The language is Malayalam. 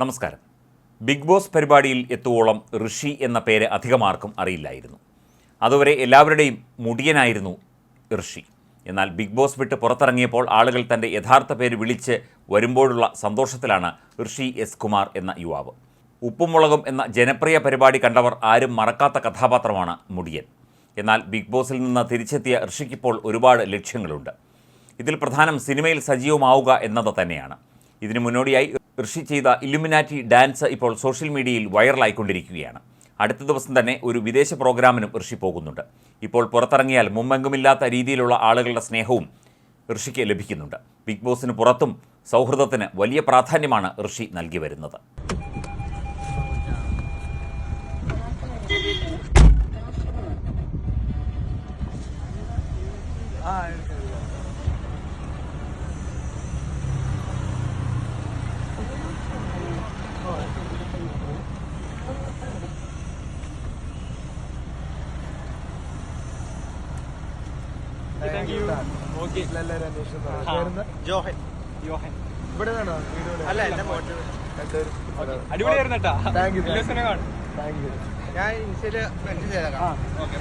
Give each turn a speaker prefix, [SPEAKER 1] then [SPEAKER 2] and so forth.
[SPEAKER 1] നമസ്കാരം. ബിഗ് ബോസ് പരിപാടിയിൽ എത്തുവോളം ഋഷി എന്ന പേര് അധികമാർക്കും അറിയില്ലായിരുന്നു. അതുവരെ എല്ലാവരുടെയും മുടിയനായിരുന്നു ഋഷി. എന്നാൽ ബിഗ് ബോസ് വിട്ട് പുറത്തിറങ്ങിയപ്പോൾ ആളുകൾ തന്റെ യഥാർത്ഥ പേര് വിളിച്ച് വരുമ്പോഴുള്ള സന്തോഷത്തിലാണ് ഋഷി എസ് കുമാർ എന്ന യുവാവ്. ഉപ്പും മുളകും എന്ന ജനപ്രിയ പരിപാടി കണ്ടവർ ആരും മറക്കാത്ത കഥാപാത്രമാണ് മുടിയൻ. എന്നാൽ ബിഗ് ബോസിൽ നിന്ന് തിരിച്ചെത്തിയ ഋഷിക്കിപ്പോൾ ഒരുപാട് ലക്ഷ്യങ്ങളുണ്ട്. ഇതിൽ പ്രധാനം സിനിമയിൽ സജീവമാവുക എന്നത് തന്നെയാണ്. ഇതിനു മുന്നോടിയായി ഋഷി ചെയ്ത ഇലുമിനാറ്റി ഡാൻസ് ഇപ്പോൾ സോഷ്യൽ മീഡിയയിൽ വൈറലായിക്കൊണ്ടിരിക്കുകയാണ്. അടുത്ത ദിവസം തന്നെ ഒരു വിദേശ പ്രോഗ്രാമിനും ഋഷി പോകുന്നുണ്ട്. ഇപ്പോൾ പുറത്തിറങ്ങിയാൽ മുമ്പെങ്കുമില്ലാത്ത രീതിയിലുള്ള ആളുകളുടെ സ്നേഹവും ഋഷിക്ക് ലഭിക്കുന്നുണ്ട്. ബിഗ് ബോസിന് പുറത്തും സൗഹൃദത്തിന് വലിയ പ്രാധാന്യമാണ് ഋഷി നൽകി വരുന്നത്.
[SPEAKER 2] താങ്ക്
[SPEAKER 3] എല്ലാവരും?
[SPEAKER 2] ജോഹൻ.
[SPEAKER 3] ഇവിടെ?
[SPEAKER 2] അല്ല എന്റെ. അടിപൊളിയായിരുന്നു കേട്ടോ. ഞാൻ ഇൻസ്റ്റയിൽ മെസ്സേജ് ചെയ്തേക്കാം. ഓക്കെ